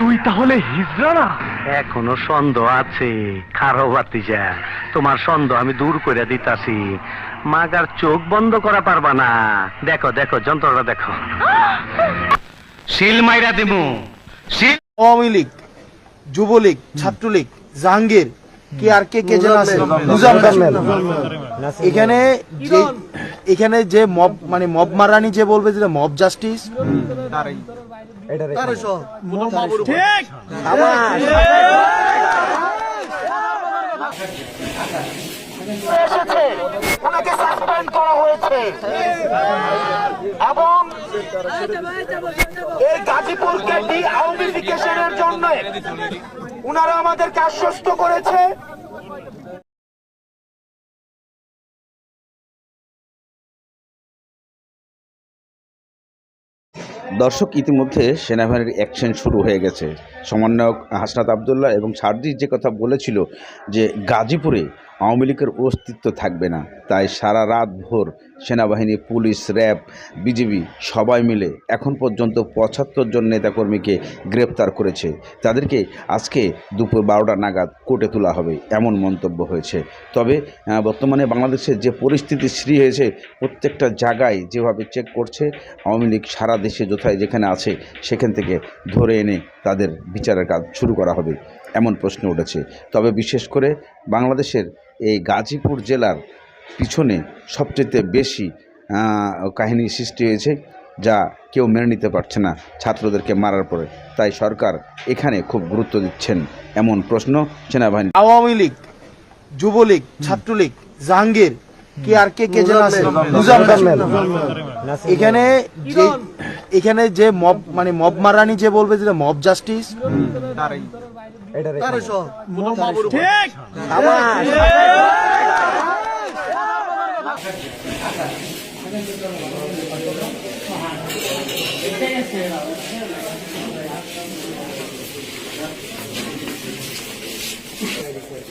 তুই তাহলে হিজড়া না? এখনও সন্দেহ আছে খারো বাতিজা তোমার সন্দেহ আমি দূর করে দিতাছি। মাগার চোখ বন্ধ করা পারবা না। দেখো দেখো যন্ত্রটা দেখো। শিল মাইরা দিমু। শিল আওয়ামী লীগ যুবলীগ ছাত্রলীগ জাহাঙ্গীর কে আর কে কে যেন আছে? মুজাম্মেল। এখানে যে এখানে যে মব মানে মব মারানি যে বলবে যে মব জাস্টিস? ওনাকে সাসপেন্ড করা হয়েছে। এবং এই গাজীপুরকে ডি আওয়ামীফিকেশনের জন্য উনারা আমাদেরকে আশ্বস্ত করেছে। দর্শক ইতিমধ্যে সেনাবাহিনীর অ্যাকশন শুরু হয়ে গেছে। সমন্বয়ক হাসনাত আবদুল্লাহ এবং সার্দিক যে কথা বলেছিল যে গাজীপুরে আওয়ামী লীগের অস্তিত্ব থাকবে না। তাই সারা রাত ভোর সেনাবাহিনী, পুলিশ, র্যাব, বিজিবি সবাই মিলে এখন পর্যন্ত পঁচাত্তর জন নেতাকর্মীকে গ্রেপ্তার করেছে। তাদেরকে আজকে দুপুর বারোটা নাগাদ কোর্টে তোলা হবে এমন মন্তব্য হয়েছে। তবে বর্তমানে বাংলাদেশের যে পরিস্থিতি সৃষ্টি হয়েছে, প্রত্যেকটা জায়গায় যেভাবে চেক করছে, আওয়ামী লীগ সারা দেশে যথায় যেখানে আছে, সেখান থেকে ধরে এনে তাদের বিচারের কাজ শুরু করা হবে এমন প্রশ্ন উঠেছে। তবে বিশেষ করে বাংলাদেশের এই গাজীপুর জেলার পিছনে সবচেয়ে বেশি কাহিনী সৃষ্টি হয়েছে, যা কেউ মেনে নিতে পারছে না ছাত্রদেরকে মারার পরে। তাই সরকার এখানে খুব গুরুত্ব দিচ্ছেন এমন প্রশ্ন সেনাবাহিনী আওয়ামী লীগ, যুবলীগ, ছাত্রলীগ, জাহাঙ্গীর কে আর কে কে যেন আছে এখানে যে এখানে যে মব মানে মব মারানি যে বলবে যে মব জাস্টিস? ঠিক।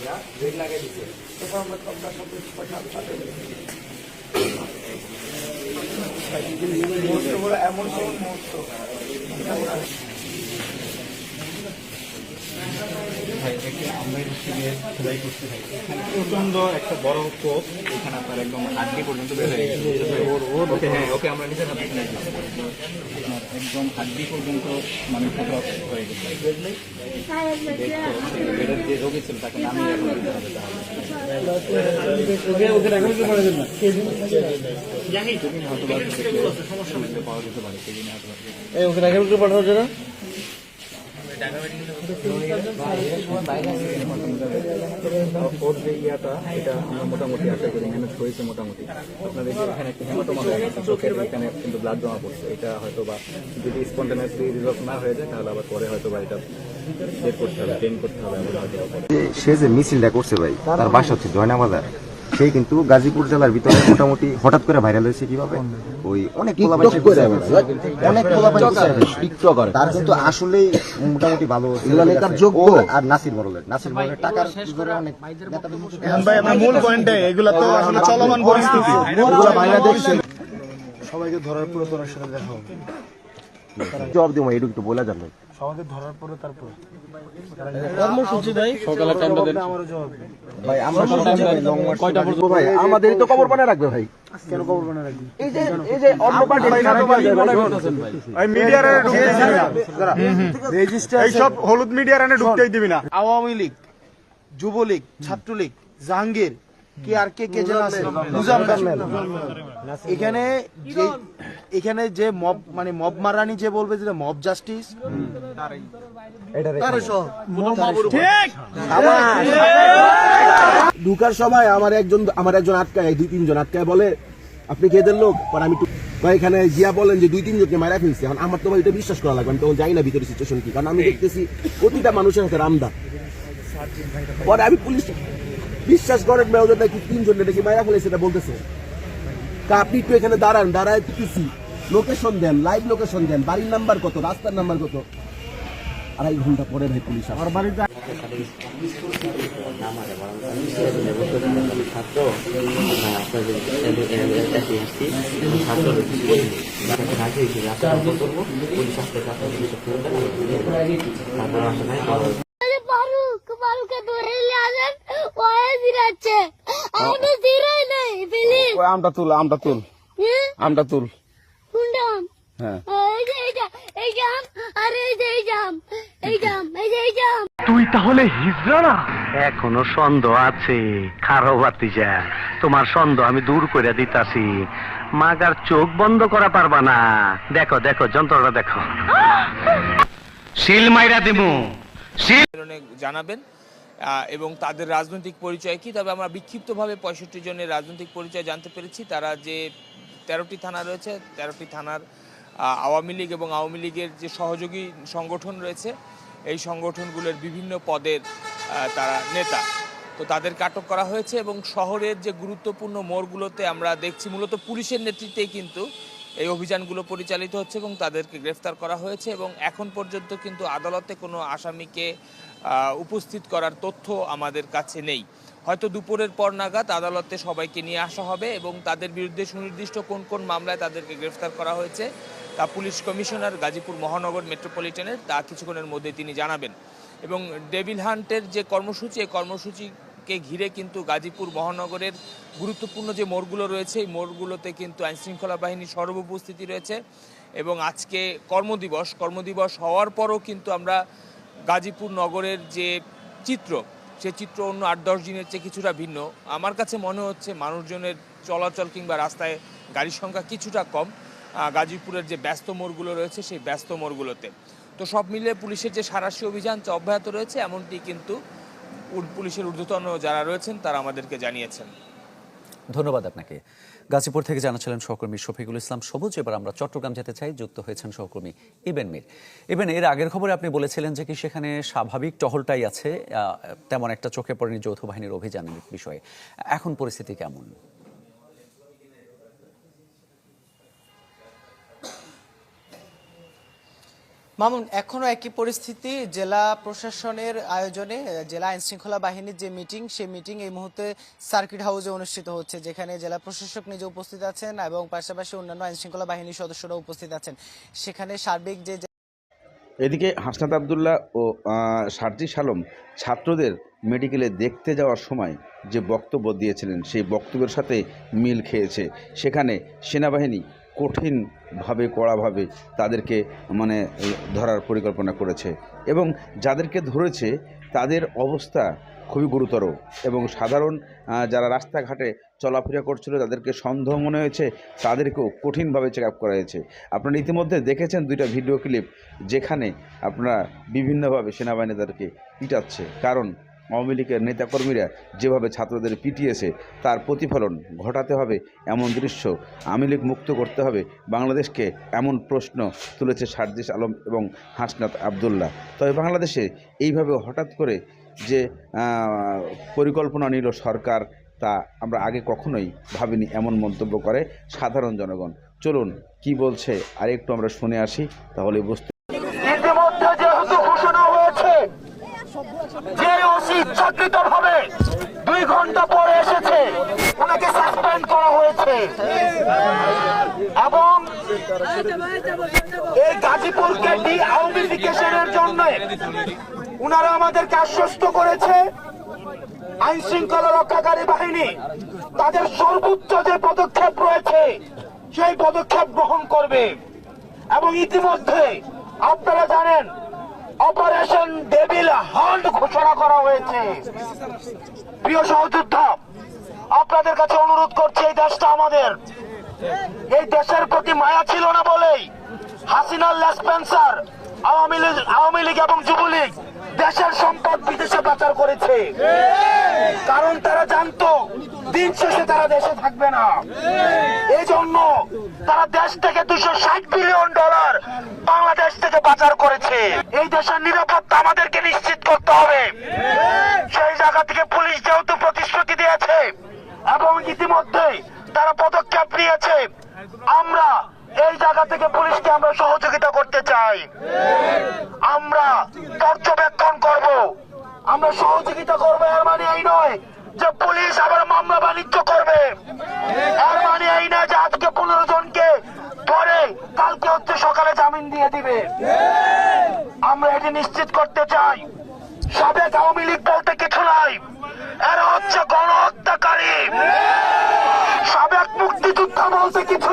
না ভিড় লাগে দিচ্ছে তখন আমরা কমলা সব সাথে এমন সব মুহূর্ত প্রচণ্ড একটা বড় কোপ এখানে আপনার একদম হাড্ডি পর্যন্ত বের হয়ে গেছে ওকে হ্যাঁ ওকে আমরা নিজের হাতে কিনে একদম হাড্ডি পর্যন্ত মানে ফুটো হয়ে গেছে বেডের যে রোগী ছিল তাকে নামিয়ে। সেদিন হয়তো পাওয়া যেতে পারে সেদিন হয়তো বা মোটামুটি ম্যানেজ হয়েছে মোটামুটি আপনাদের এখানে চোখের এখানে কিন্তু ব্লাড পড়ছে এটা না হয়ে যায় তাহলে আবার পরে এটা করতে হবে করতে হবে সে যে মিছিলটা করছে ভাই, তার বাসা হচ্ছে জয়নাবাজার সেই কিন্তু গাজীপুর জেলার ভিতরে মোটামুটি হঠাৎ করে ভাইরাল হয়েছে কীভাবে? ওই অনেক। অনেক ফেলছে। তার কিন্তু আসলেই মোটামুটি ভালো তার যোগ্য। আর নাসির বড়লের। নাসির বড়লের টাকার জোরে অনেক ভাই মূল পয়েন্টে এগুলা তো আসলে চলমান পরিস্থিতি। এগুলা সবাইকে ধরার পরে তোর সাথে দেখা হবে। জবাব দিব এটুকু তো বলে যাবে সবাইকে ধরার পরে তারপরে। কর্মসূচি ভাই? সকালে টাইমটা দেন। আমারও জবাব দেন ভাই আমরা কয়টা পর্যন্ত? ভাই আমাদের তো বানায় রাখবে ভাই। কেন বানায় রাখবি? এই যে এই যে অন্য পার্টি এইসব হলুদ মিডিয়ার এনে ঢুকতেই দিবি না। আওয়ামী লীগ যুবলীগ ছাত্রলীগ জাহাঙ্গীর কে আর কে কে যেন আছে? মুজাম্মেল এখানে যে এখানে যে মব মানে মব মারানি যে বলবে যে মব জাস্টিস? ঠিক। ঢুকার সময় আমার একজন আমার একজন আটকায় দুই তিনজন আটকায় বলে আপনি খেদের লোক? পর আমি এখানে জিয়া বলেন যে দুই তিনজনকে মারা ফেলছে। এখন আমার তো ভাই এটা বিশ্বাস করা লাগবে। আমি তখন যাই না ভিতরে সিচুয়েশন কি। কারণ আমি দেখতেছি প্রতিটা মানুষের হাতে রামদা। পরে আমি পুলিশ বিশ্বাস করেন ভাই ওদের নাকি তিনজন নাকি মারা ফেলেছে এটা বলতেছে। তা আপনি একটু এখানে দাঁড়ান দাঁড়ায় কিছু লোকেশন দেন লাইভ লোকেশন দেন বাড়ির নাম্বার কত রাস্তার নাম্বার কত? আড়াই ঘণ্টা পরে ভাই পুলিশ আসে। ফারুক ফারুককে ধরে নিয়ে আসেন নেই প্লিজ ওই আমটা তুল আমটা তুল। আমটা তুল। কুন্ডাম হ্যাঁ। এই যে এই যে এই জাম আর এই যে এই জাম এই জাম এই যে এই জাম তুই তাহলে হিজড়া না? এখনও সন্দেহ আছে খারো বাতিজা তোমার সন্দেহ আমি দূর করে দিতাছি। মাগার চোখ বন্ধ করা পারবা না। দেখো দেখো যন্ত্রটা দেখো। শিল মাইরা দিমু। শিল জানাবেন। এবং তাদের রাজনৈতিক পরিচয় কি? তবে আমরা বিক্ষিপ্তভাবে পঁয়ষট্টি জনের রাজনৈতিক পরিচয় জানতে পেরেছি। তারা যে তেরোটি থানা রয়েছে, তেরোটি থানার আওয়ামী লীগ এবং আওয়ামী লীগের যে সহযোগী সংগঠন রয়েছে, এই সংগঠনগুলোর বিভিন্ন পদের তারা নেতা। তো তাদেরকে আটক করা হয়েছে এবং শহরের যে গুরুত্বপূর্ণ মোড়গুলোতে আমরা দেখছি, মূলত পুলিশের নেতৃত্বেই কিন্তু এই অভিযানগুলো পরিচালিত হচ্ছে এবং তাদেরকে গ্রেফতার করা হয়েছে এবং এখন পর্যন্ত কিন্তু আদালতে কোনো আসামিকে উপস্থিত করার তথ্য আমাদের কাছে নেই। হয়তো দুপুরের পর নাগাদ আদালতে সবাইকে নিয়ে আসা হবে এবং তাদের বিরুদ্ধে সুনির্দিষ্ট কোন কোন মামলায় তাদেরকে গ্রেফতার করা হয়েছে তা পুলিশ কমিশনার গাজীপুর মহানগর মেট্রোপলিটনের তা কিছুক্ষণের মধ্যে তিনি জানাবেন। এবং ডেভিল হান্টের যে কর্মসূচি, এই কর্মসূচিকে ঘিরে কিন্তু গাজীপুর মহানগরের গুরুত্বপূর্ণ যে মোড়গুলো রয়েছে, এই মোড়গুলোতে কিন্তু আইনশৃঙ্খলা বাহিনীর সর্বউপস্থিতি রয়েছে এবং আজকে কর্মদিবস কর্মদিবস হওয়ার পরও কিন্তু আমরা গাজীপুর নগরের যে চিত্র, সে চিত্র অন্য আট, দশ দিনের চেয়ে কিছুটা ভিন্ন। আমার কাছে মনে হচ্ছে মানুষজনের চলাচল কিংবা রাস্তায় গাড়ির সংখ্যা কিছুটা কম। গাজীপুরের যে ব্যস্ত মোড়গুলো রয়েছে, সেই ব্যস্ত মোড়গুলোতে। তো সব মিলিয়ে পুলিশের যে সারাশি অভিযান অব্যাহত রয়েছে, এমনটি কিন্তু পুলিশের ঊর্ধ্বতন যারা রয়েছেন, তারা আমাদেরকে জানিয়েছেন। ধন্যবাদ আপনাকে। গাজীপুর থেকে জানাচ্ছিলেন সহকর্মী শফিকুল ইসলাম সবুজ। এবার আমরা চট্টগ্রাম যেতে চাই, যুক্ত হয়েছেন সহকর্মী ইবেন মির। ইবেন, এর আগের খবরে আপনি বলেছিলেন যে কি সেখানে স্বাভাবিক টহলটাই আছে তেমন একটা চোখে পড়েনি যৌথ বাহিনীর অভিযানের বিষয়ে। এখন পরিস্থিতি কেমন? মামুন এখনও একই পরিস্থিতি জেলা প্রশাসনের আয়োজনে জেলা আইন শৃঙ্খলা বাহিনীর যে মিটিং সেই মিটিং এই মুহূর্তে সার্কিট হাউসে অনুষ্ঠিত হচ্ছে যেখানে জেলা প্রশাসক নিজে উপস্থিত আছেন এবং পাশাপাশি অন্যান্য আইন শৃঙ্খলা বাহিনীর সদস্যরা উপস্থিত আছেন। সেখানে সার্বিক যে এদিকে হাসনাত আবদুল্লাহ ও আহ, সার্জিস আলম ছাত্রদের মেডিকেলে দেখতে যাওয়ার সময় যে বক্তব্য দিয়েছিলেন সেই বক্তব্যের সাথে মিল খেয়েছে। সেখানে সেনাবাহিনী কঠিনভাবে, কড়াভাবে তাদেরকে মানে ধরার পরিকল্পনা করেছে এবং যাদেরকে ধরেছে তাদের অবস্থা খুবই গুরুতর এবং সাধারণ যারা রাস্তাঘাটে চলাফেরা করছিল তাদেরকে সন্দেহ মনে হয়েছে, তাদেরকেও কঠিনভাবে চেক আপ করা হয়েছে। আপনারা ইতিমধ্যে দেখেছেন দুইটা ভিডিও ক্লিপ যেখানে আপনারা বিভিন্নভাবে সেনাবাহিনী তাদেরকে পিটাচ্ছে। কারণ আওয়ামী লীগের নেতাকর্মীরা যেভাবে ছাত্রদের পিটিয়েছে, তার প্রতিফলন ঘটাতে হবে এমন দৃশ্য আওয়ামী লীগ মুক্ত করতে হবে বাংলাদেশকে এমন প্রশ্ন তুলেছে সার্জিস আলম এবং হাসনাত আবদুল্লাহ। তবে বাংলাদেশে এইভাবে হঠাৎ করে যে পরিকল্পনা নিল সরকার, তা আমরা আগে কখনোই ভাবিনি এমন মন্তব্য করে সাধারণ জনগণ। চলুন কি বলছে আর একটু আমরা শুনে আসি, তাহলে বুঝতে ইতিমধ্যে যেহেতু ঘোষণা হয়েছে যে ওসি ইচ্ছাকৃত ভাবে দুই ঘণ্টা পরে এসেছে। ওনাকে সাসপেন্ড করা হয়েছে। এবং এই গাজীপুরকে ডি আউমিফিকেশনের জন্য উনারা আমাদেরকে আশ্বস্ত করেছে। আইন শৃঙ্খলা রক্ষাকারী বাহিনী তাদের সর্বোচ্চ যে পদক্ষেপ রয়েছে, সেই পদক্ষেপ গ্রহণ করবে। এবং ইতিমধ্যে আপনারা জানেন অপারেশন ডেভিল হান্ট ঘোষণা করা হয়েছে। প্রিয় সহযোদ্ধা, আপনাদের কাছে অনুরোধ করছি, এই দেশটা আমাদের। এই দেশের প্রতি মায়া ছিল না বলেই হাসিনার লেসপেন্সার আওয়ামী লীগ আওয়ামী লীগ এবং যুবলীগ দেশের সম্পদ বিদেশে পাচার করেছে। কারণ তারা জানতো, দিন শেষে তারা দেশে থাকবে না। এই জন্য তারা দেশ থেকে দুশো ষাট বিলিয়ন ডলার বাংলাদেশ থেকে পাচার করেছে। এই দেশের নিরাপত্তা আমাদেরকে নিশ্চিত করতে হবে। সেই জায়গা থেকে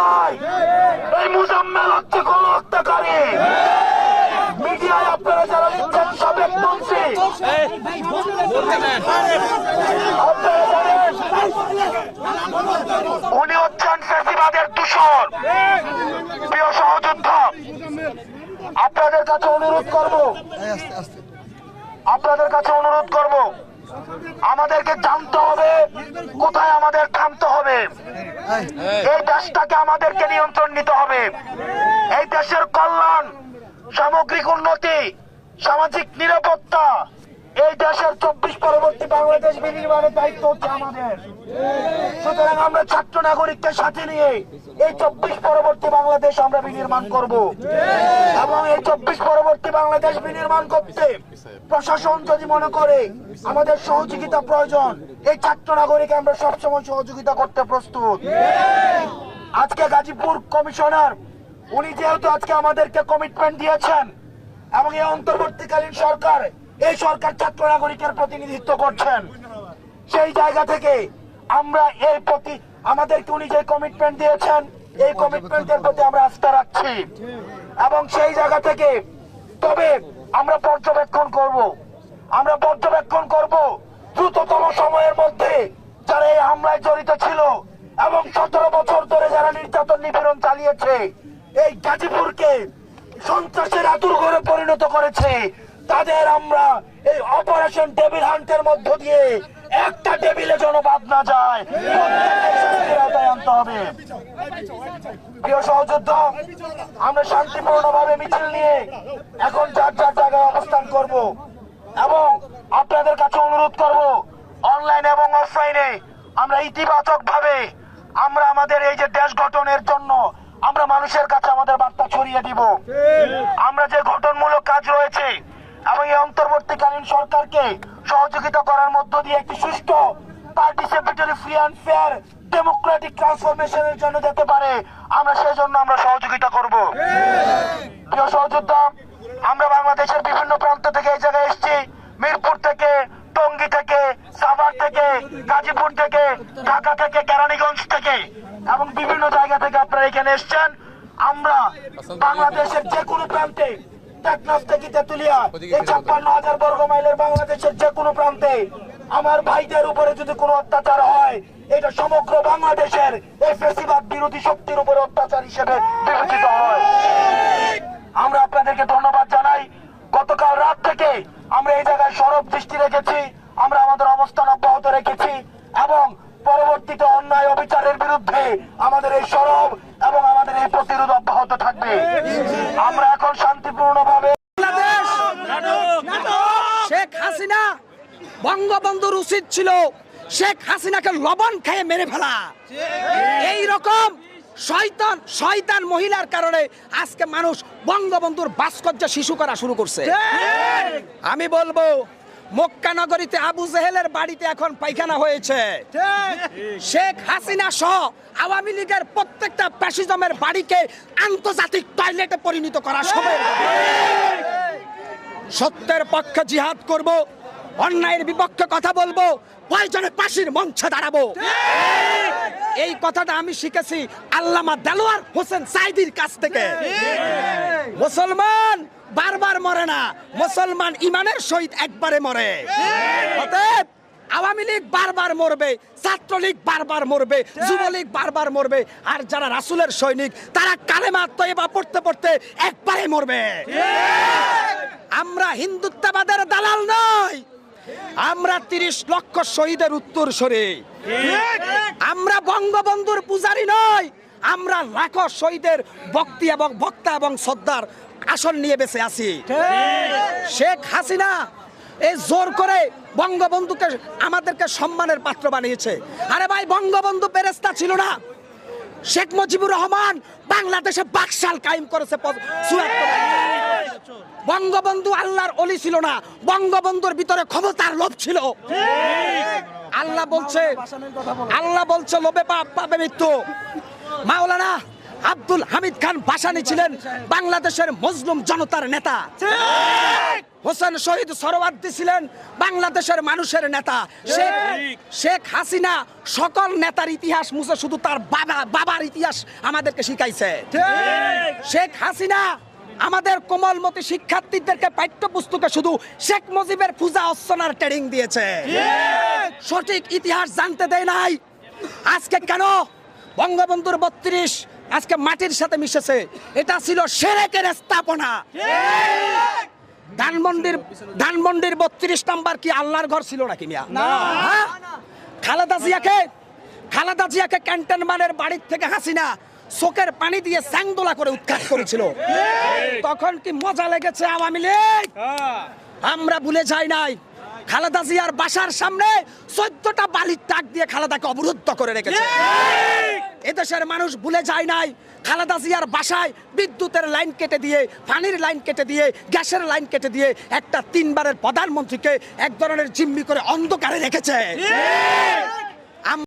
নাই। এই মুজাম্মেল হচ্ছে গণহত্যাকারী। মিডিয়ায় আপনারা যারা লিখছেন আপনারা জানেন, উনি হচ্ছেন ফেসিবাদের দূষণ। প্রিয় সহযোদ্ধা, আপনাদের কাছে অনুরোধ করব। আপনাদের কাছে অনুরোধ করব। আমাদেরকে জানতে হবে, কোথায় আমাদের থামতে হবে। এই দেশটাকে আমাদেরকে নিয়ন্ত্রণ নিতে হবে। এই দেশের কল্যাণ, সামগ্রিক উন্নতি, সামাজিক নিরাপত্তা এই দেশের চব্বিশ পরবর্তী বাংলাদেশ বিনির্মাণের দায়িত্ব হচ্ছে আমাদের। সুতরাং আমরা ছাত্র নাগরিককে সাথে নিয়ে এই চব্বিশ পরবর্তী বাংলাদেশ আমরা বিনির্মাণ করব। এবং এই চব্বিশ পরবর্তী বাংলাদেশ বিনির্মাণ করতে প্রশাসন যদি মনে করে আমাদের সহযোগিতা প্রয়োজন, এই ছাত্র নাগরিক আমরা সবসময় সহযোগিতা করতে প্রস্তুত। আজকে গাজীপুর কমিশনার, উনি যেহেতু আজকে আমাদেরকে কমিটমেন্ট দিয়েছেন, এবং এই অন্তর্বর্তীকালীন সরকার এই সরকার ছাত্র নাগরিকের প্রতিনিধিত্ব করছেন। সেই জায়গা থেকে আমরা এই প্রতি আমাদেরকে উনি যে কমিটমেন্ট দিয়েছেন, এই কমিটমেন্টের প্রতি আমরা আস্থা রাখছি। এবং সেই জায়গা থেকে তবে আমরা পর্যবেক্ষণ করব। আমরা পর্যবেক্ষণ করব দ্রুততম সময়ের মধ্যে যারা এই হামলায় জড়িত ছিল এবং সতেরো বছর ধরে যারা নির্যাতন নিপীড়ন চালিয়েছে, এই গাজীপুরকে সন্ত্রাসের আতুর ঘরে পরিণত করেছে। তাদের আমরা এই অপারেশন টেবিল হান্টের মধ্য দিয়ে একটা টেবিলে যেন বাদ না যায়। হবে। প্রিয় সহযোদ্ধা, আমরা শান্তিপূর্ণ ভাবে মিছিল নিয়ে এখন যার যার জায়গায় অবস্থান করব এবং আপনাদের কাছে অনুরোধ করব, অনলাইন এবং অফলাইনে আমরা ইতিবাচক ভাবে আমরা আমাদের এই যে দেশ গঠনের জন্য আমরা মানুষের কাছে আমাদের বার্তা ছড়িয়ে দিব। আমরা যে গঠনমূলক কাজ রয়েছে এবং এই অন্তর্বর্তীকালীন সরকারকে সহযোগিতা করার মধ্য দিয়ে একটি সুষ্ঠু participatory free and fair democratic ট্রান্সফরমেশনের জন্য যেতে পারে, আমরা সেই জন্য আমরা সহযোগিতা করব। প্রিয় সহযোদ্ধা, আমরা বাংলাদেশের বিভিন্ন প্রান্ত থেকে এই জায়গায় এসেছি। মিরপুর থেকে, টঙ্গী থেকে, সাভার থেকে, গাজীপুর থেকে, ঢাকা থেকে, কেরানীগঞ্জ থেকে, এবং বিভিন্ন জায়গা থেকে আপনারা এখানে এসেছেন। আমরা বাংলাদেশের যে কোনো প্রান্তে টেকনাফ থেকে তেতুলিয়া? এই ছাপ্পান্ন হাজার বর্গ মাইলের বাংলাদেশের যে কোনো প্রান্তে আমার ভাইদের উপরে যদি কোনো অত্যাচার হয় এটা সমগ্র বাংলাদেশের এই ফেসিবাদ বিরোধী শক্তির উপরে অত্যাচার হিসেবে বিবেচিত হয়। আমরা আপনাদেরকে ধন্যবাদ জানাই। গতকাল রাত থেকে আমরা এই জায়গায় সরব দৃষ্টি রেখেছি আমরা আমাদের অবস্থান অব্যাহত রেখেছি এবং পরবর্তীতে অন্যায় অবিচারের বিরুদ্ধে আমাদের এই সরব এই প্রতিরোধ অব্যাহত থাকবে। আমরা এখন শান্তিপূর্ণভাবে শেখ হাসিনা বঙ্গবন্ধুর উচিত ছিল শেখ হাসিনাকে লবণ খেয়ে মেরে ফেলা। এই রকম শয়তান শয়তান মহিলার কারণে আজকে মানুষ বঙ্গবন্ধুর ভাস্কর্য শিশু করা শুরু করছে। আমি বলব মক্কা নগরীতে আবু জেহেলের বাড়িতে এখন পায়খানা হয়েছে। শেখ হাসিনা সহ আওয়ামী লীগের প্রত্যেকটা প্যাসিজমের বাড়িকে আন্তর্জাতিক টয়লেটে পরিণত করা সময়। সত্যের পক্ষে জিহাদ করব অন্যায়ের বিপক্ষে কথা বলব প্রয়োজনে পাশির মঞ্চে দাঁড়াবো। এই কথাটা আমি শিখেছি আল্লামা দেলোয়ার হোসেন সাইদির কাছ থেকে। মুসলমান বারবার মরে না। মুসলমান ইমানের সহিত একবারে মরে। আওয়ামী লীগ বারবার মরবে, ছাত্রলীগ বারবার মরবে, যুবলীগ বারবার মরবে, আর যারা রাসুলের সৈনিক, তারা কালেমা তৈবা পড়তে পড়তে একবারে মরবে। আমরা হিন্দুত্ববাদের দালাল নই। আমরা তিরিশ লক্ষ শহীদের উত্তর সরে আমরা বঙ্গবন্ধুর পূজারী নই। আমরা লাখো শহীদের ভক্তি এবং বক্তা এবং শ্রদ্ধার আসন নিয়ে বেঁচে আছি। শেখ হাসিনা এই জোর করে বঙ্গবন্ধুকে আমাদেরকে সম্মানের পাত্র বানিয়েছে। আরে ভাই বঙ্গবন্ধু পেরেস্তা ছিল না। শেখ মুজিবুর রহমান বাংলাদেশে বাকশাল কায়েম করেছে বঙ্গবন্ধু আল্লাহর অলি ছিল না। বঙ্গবন্ধুর ভিতরে ক্ষমতার লোভ ছিল। আল্লাহ বলছে আল্লাহ বলছে লোভে পাপ পাবে মৃত্যু। মাওলানা আব্দুল হামিদ খান বাসানি ছিলেন বাংলাদেশের মজলুম জনতার নেতা। হোসেন শহীদ সরওয়ার্দী ছিলেন বাংলাদেশের মানুষের নেতা। শেখ শেখ হাসিনা সকল নেতার ইতিহাস মুছে শুধু তার বাবা বাবার ইতিহাস আমাদেরকে শিখাইছে। শেখ হাসিনা আমাদের কোমলমতি শিক্ষার্থীদেরকে পাঠ্যপুস্তকে শুধু শেখ মুজিবের পূজা অর্চনার ট্রেনিং দিয়েছে। সঠিক ইতিহাস জানতে দেয় নাই। আজকে কেন? বঙ্গবন্ধুর বত্রিশ আজকে মাটির সাথে মিশেছে। এটা ছিল সেরেকের স্থাপনা। ধানমন্ডির ধানমন্ডির বত্রিশ নাম্বার কি আল্লাহর ঘর ছিল নাকি মিয়া? হ্যাঁ? খালেদা জিয়াকে খালেদা জিয়াকে ক্যান্টনম্যানের বাড়ির থেকে হাসিনা চোখের পানি দিয়ে স্যাংদোলা করে উৎখাত করেছিল। তখন কি মজা লেগেছে আওয়ামী লীগ? আমরা ভুলে যাই নাই। খালেদা জিয়ার বাসার সামনে চোদ্দটা বালির তাক দিয়ে খালেদাকে অবরুদ্ধ করে রেখেছে। এদেশের মানুষ ভুলে যায় নাই খালেদা জিয়ার বাসায় বিদ্যুতের লাইন কেটে দিয়ে পানির লাইন কেটে দিয়ে গ্যাসের লাইন কেটে দিয়ে একটা তিনবারের প্রধানমন্ত্রীকে এক ধরনের জিম্মি করে অন্ধকারে রেখেছে।